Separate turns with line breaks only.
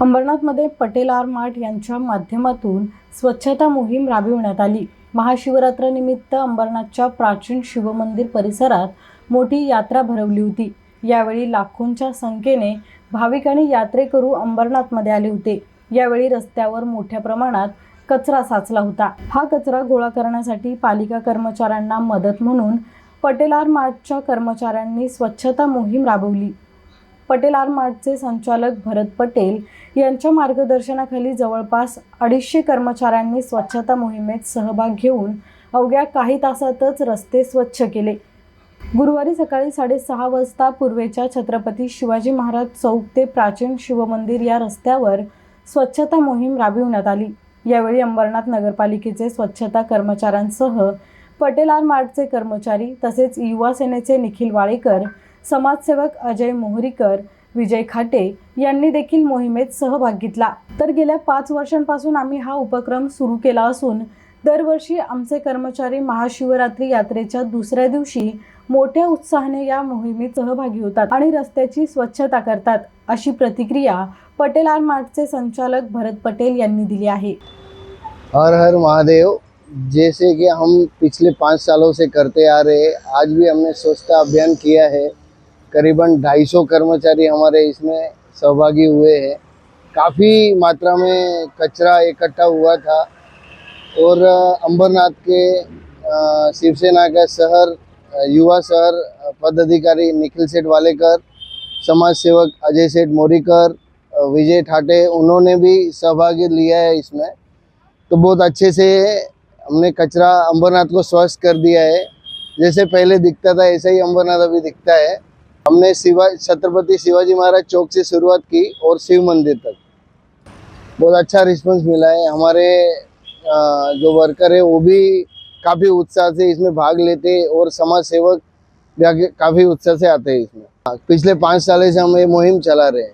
अंबरनाथमध्ये Patel R mart यांच्या माध्यमातून स्वच्छता मोहीम राबविण्यात आली. महाशिवरात्रानिमित्त अंबरनाथच्या प्राचीन शिवमंदिर परिसरात मोठी यात्रा भरवली होती. यावेळी लाखोंच्या संख्येने भाविक आणि यात्रेकरू अंबरनाथमध्ये आले होते. यावेळी रस्त्यावर मोठ्या प्रमाणात कचरा साचला होता. हा कचरा गोळा करण्यासाठी पालिका कर्मचाऱ्यांना मदत म्हणून पटेलार मार्टच्या कर्मचाऱ्यांनी स्वच्छता मोहीम राबवली. पटेल आर मार्टचे संचालक भरत पटेल यांच्या मार्गदर्शनाखाली जवळपास अडीचशे कर्मचाऱ्यांनी स्वच्छता मोहिमेत सहभाग घेऊन अवघ्या काही तासातच रस्ते स्वच्छ केले. गुरुवारी सकाळी साडेसहा वाजता पूर्वेच्या छत्रपती शिवाजी महाराज चौक ते प्राचीन शिवमंदिर या रस्त्यावर स्वच्छता मोहीम राबविण्यात आली. यावेळी अंबरनाथ नगरपालिकेचे स्वच्छता कर्मचाऱ्यांसह पटेल आर मार्टचे कर्मचारी तसेच युवा सेनेचे निखिल वाळेकर समाजसेवक अजय मोहरीकर विजय खाटे यांनी देखील मोहिमेत सहभाग घेतला. तर गेल्या पाच वर्षांपासून आम्ही हा उपक्रम सुरू केला असून दरवर्षी आमचे कर्मचारी महाशिवरात्री यात्रेच्या दुसऱ्या दिवशी मोठ्या उत्साहाने या मोहिमेत सहभागी होतात आणि रस्त्याची स्वच्छता करतात अशी प्रतिक्रिया पटेल आर मार्टचे संचालक भरत पटेल यांनी दिली आहे.
हर हर महादेव जैसे कि हम पिछले पाँच सालों से करते आ रहे आज भी हमने स्वच्छता अभियान किया है। करीबन 250 कर्मचारी हमारे इसमें सहभागी हुए हैं। काफ़ी मात्रा में कचरा इकट्ठा हुआ था और अंबरनाथ के शिवसेना का शहर युवा शहर पदाधिकारी निखिल सेठ वालेकर, समाज सेवक अजय सेठ मोरीकर विजय ठाटे, उन्होंने भी सहभागी लिया है इसमें। तो बहुत अच्छे से हमने कचरा अंबरनाथ को स्वस्थ कर दिया है। जैसे पहले दिखता था, ऐसा ही अंबरनाथ अभी दिखता है। हमने शिवा छत्रपति शिवाजी महाराज चौक से शुरुआत की और शिव मंदिर तक। बहुत अच्छा रिस्पांस मिला है। हमारे जो वर्कर है, वो भी काफ़ी उत्साह से इसमें भाग लेते और समाज सेवक काफ़ी उत्साह से आते हैं इसमें। पिछले पाँच साल से हम ये मुहिम चला रहे हैं।